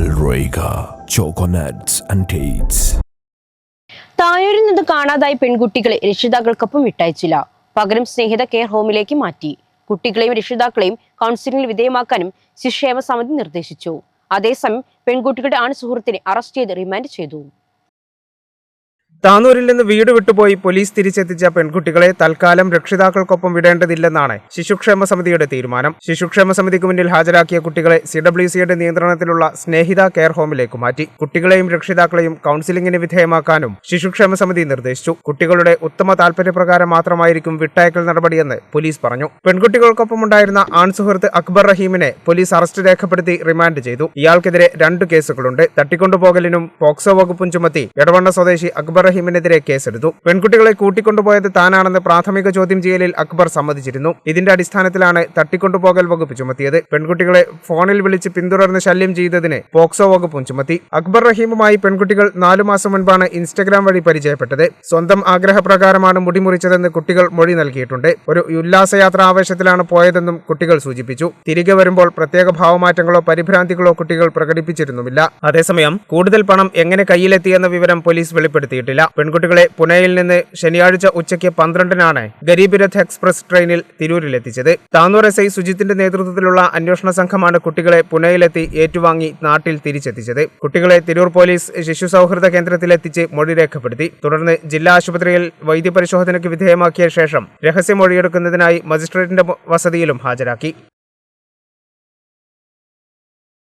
Alroiga Choconuts and dates തായൂരിൽ നിന്ന് കാണാതായ പെൺകുട്ടികളെ രക്ഷിതാക്കൾക്കൊപ്പം വിട്ടയച്ചില്ല. പകരം സ്നേഹിത കെയർ ഹോമിലേക്ക് മാറ്റി. കുട്ടികളെയും രക്ഷിതാക്കളെയും കൗൺസിലിംഗിന് വിധേയമാക്കാനും ശിശുക്ഷേമ സമിതി നിർദ്ദേശിച്ചു. അതേസമയം പെൺകുട്ടികളുടെ ആൺ സുഹൃത്തിനെ അറസ്റ്റ് ചെയ്ത് റിമാൻഡ് ചെയ്തു. താനൂരിൽ നിന്ന് വീട് വിട്ടുപോയി പോലീസ് തിരിച്ചെത്തിച്ച പെൺകുട്ടികളെ തൽക്കാലം രക്ഷിതാക്കൾക്കൊപ്പം വിടേണ്ടതില്ലെന്നാണ് ശിശുക്ഷേമ സമിതിയുടെ തീരുമാനം. ശിശുക്ഷേമ സമിതിക്ക് മുന്നിൽ ഹാജരാക്കിയ കുട്ടികളെ സി നിയന്ത്രണത്തിലുള്ള സ്നേഹിത കെയർ ഹോമിലേക്ക് മാറ്റി. കുട്ടികളെയും രക്ഷിതാക്കളെയും കൌൺസിലിംഗിന് വിധേയമാക്കാനും ശിശുക്ഷേമ സമിതി നിർദ്ദേശിച്ചു. കുട്ടികളുടെ ഉത്തമ താൽപര്യപ്രകാരം മാത്രമായിരിക്കും വിട്ടയക്കൽ നടപടിയെന്ന് പോലീസ് പറഞ്ഞു. പെൺകുട്ടികൾക്കൊപ്പം പെൺകുട്ടികൾക്കൊപ്പമുണ്ടായിരുന്ന ആൺസുഹൃത്ത് അക്ബർ റഹീമിനെ പോലീസ് അറസ്റ്റ് രേഖപ്പെടുത്തി റിമാൻഡ് ചെയ്തു. ഇയാൾക്കെതിരെ രണ്ട് കേസുകളുണ്ട്. തട്ടിക്കൊണ്ടുപോകലിനും പോക്സോ വകുപ്പും ചുമത്തി. എടവണ്ണ സ്വദേശി അക്ബർ റഹീമിനെതിരെ കേസെടുത്തു. പെൺകുട്ടികളെ കൂട്ടിക്കൊണ്ടുപോയത് താനാണെന്ന് പ്രാഥമിക ചോദ്യം ചെയ്യലിൽ അക്ബർ സമ്മതിച്ചിരുന്നു. ഇതിന്റെ അടിസ്ഥാനത്തിലാണ് തട്ടിക്കൊണ്ടുപോകൽ വകുപ്പ് ചുമത്തിയത്. പെൺകുട്ടികളെ ഫോണിൽ വിളിച്ച് പിന്തുടർന്ന് ശല്യം ചെയ്തതിന് പോക്സോ വകുപ്പും ചുമത്തി. അക്ബർ റഹീമുമായി പെൺകുട്ടികൾ നാലു മാസം മുൻപാണ് ഇൻസ്റ്റഗ്രാം വഴി പരിചയപ്പെട്ടത്. സ്വന്തം ആഗ്രഹപ്രകാരമാണ് മുടിമുറിച്ചതെന്ന് കുട്ടികൾ മൊഴി നൽകിയിട്ടുണ്ട്. ഒരു ഉല്ലാസയാത്ര ആവേശത്തിലാണ് പോയതെന്നും കുട്ടികൾ സൂചിപ്പിച്ചു. തിരികെ വരുമ്പോൾ പ്രത്യേക ഭാവമാറ്റങ്ങളോ പരിഭ്രാന്തികളോ കുട്ടികൾ പ്രകടിപ്പിച്ചിരുന്നുമില്ല. അതേസമയം കൂടുതൽ പണം എങ്ങനെ കയ്യിലെത്തിയെന്ന വിവരം പോലീസ് വെളിപ്പെടുത്തിയിട്ടില്ല. പെൺകുട്ടികളെ പുനെയിൽ നിന്ന് ശനിയാഴ്ച ഉച്ചയ്ക്ക് പന്ത്രണ്ടിനാണ് ഗരീബ് രഥ് എക്സ്പ്രസ് ട്രെയിനിൽ തിരൂരിലെത്തിച്ചത്. താനൂർ എസ് ഐ സുജിത്തിന്റെ നേതൃത്വത്തിലുള്ള അന്വേഷണ സംഘമാണ് കുട്ടികളെ പുനെയിലെത്തി ഏറ്റുവാങ്ങി നാട്ടിൽ തിരിച്ചെത്തിച്ചത്. കുട്ടികളെ തിരൂർ പോലീസ് ശിശു സൗഹൃദ കേന്ദ്രത്തിലെത്തിച്ച് മൊഴി രേഖപ്പെടുത്തി. തുടർന്ന് ജില്ലാ ആശുപത്രിയിൽ വൈദ്യപരിശോധനയ്ക്ക് വിധേയമാക്കിയ ശേഷം രഹസ്യമൊഴിയെടുക്കുന്നതിനായി മജിസ്ട്രേറ്റിന്റെ വസതിയിലും ഹാജരാക്കി.